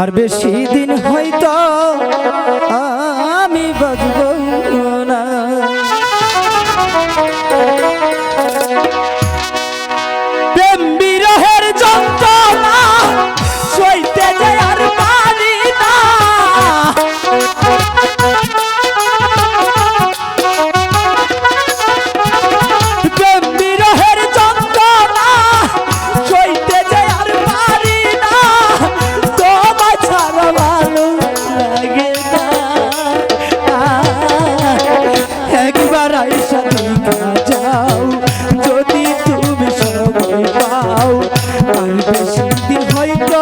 আর বেশি দিন হয়তো আমি বাজব না। পারবে সেদিন হয়তো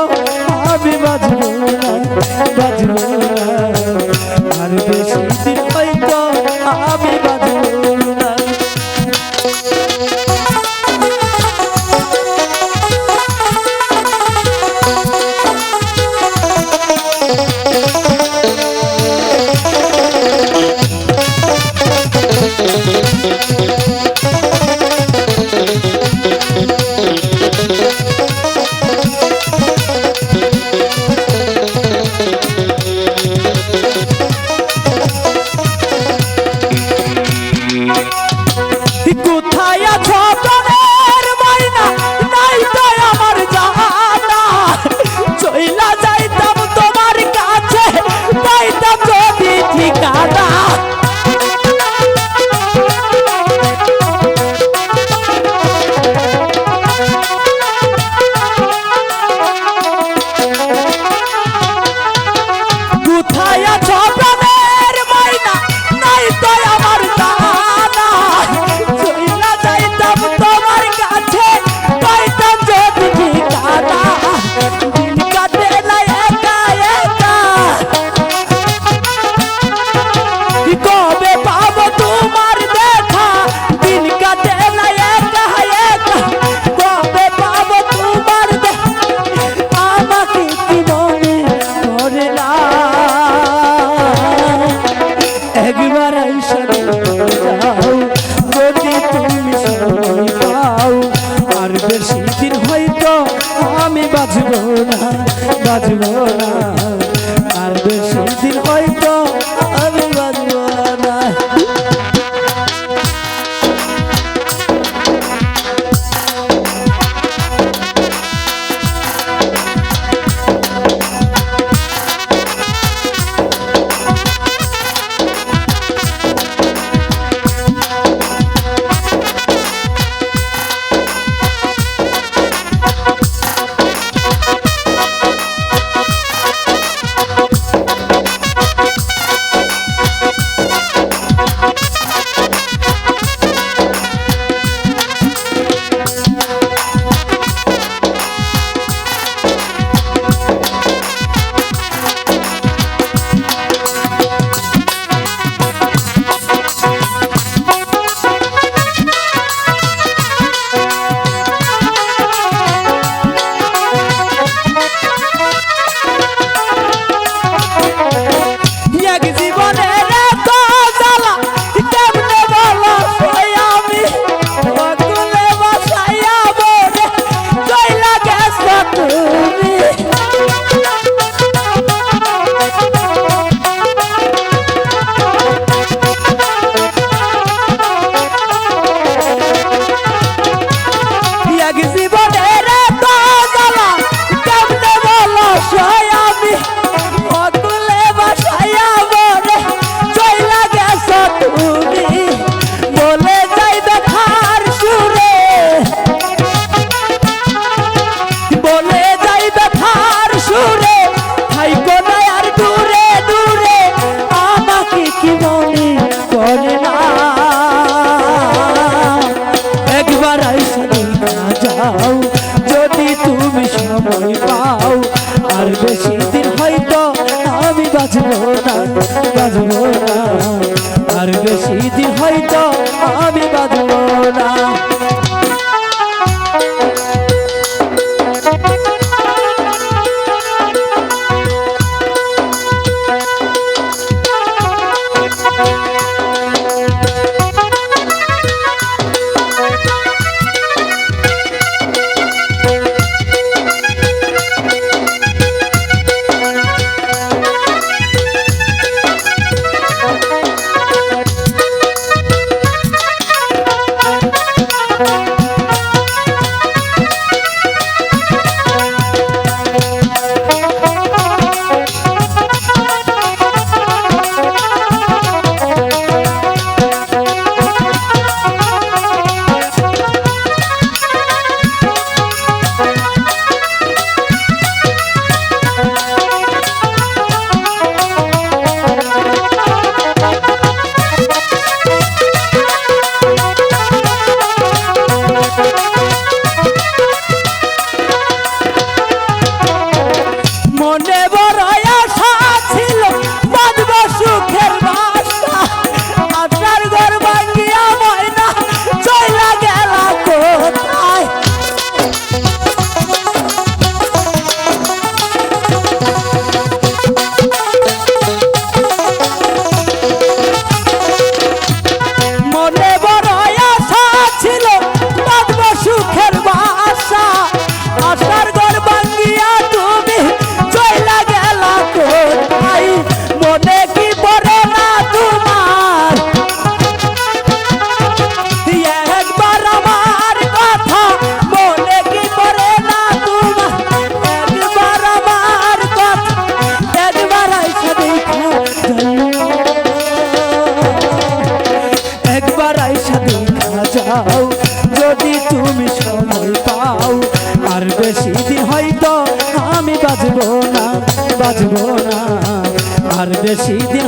কোথায় আছো? love. করায় বাজবো না আর বেশি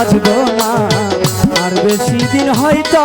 বাজবো না। আর বেশি দিন হয়তো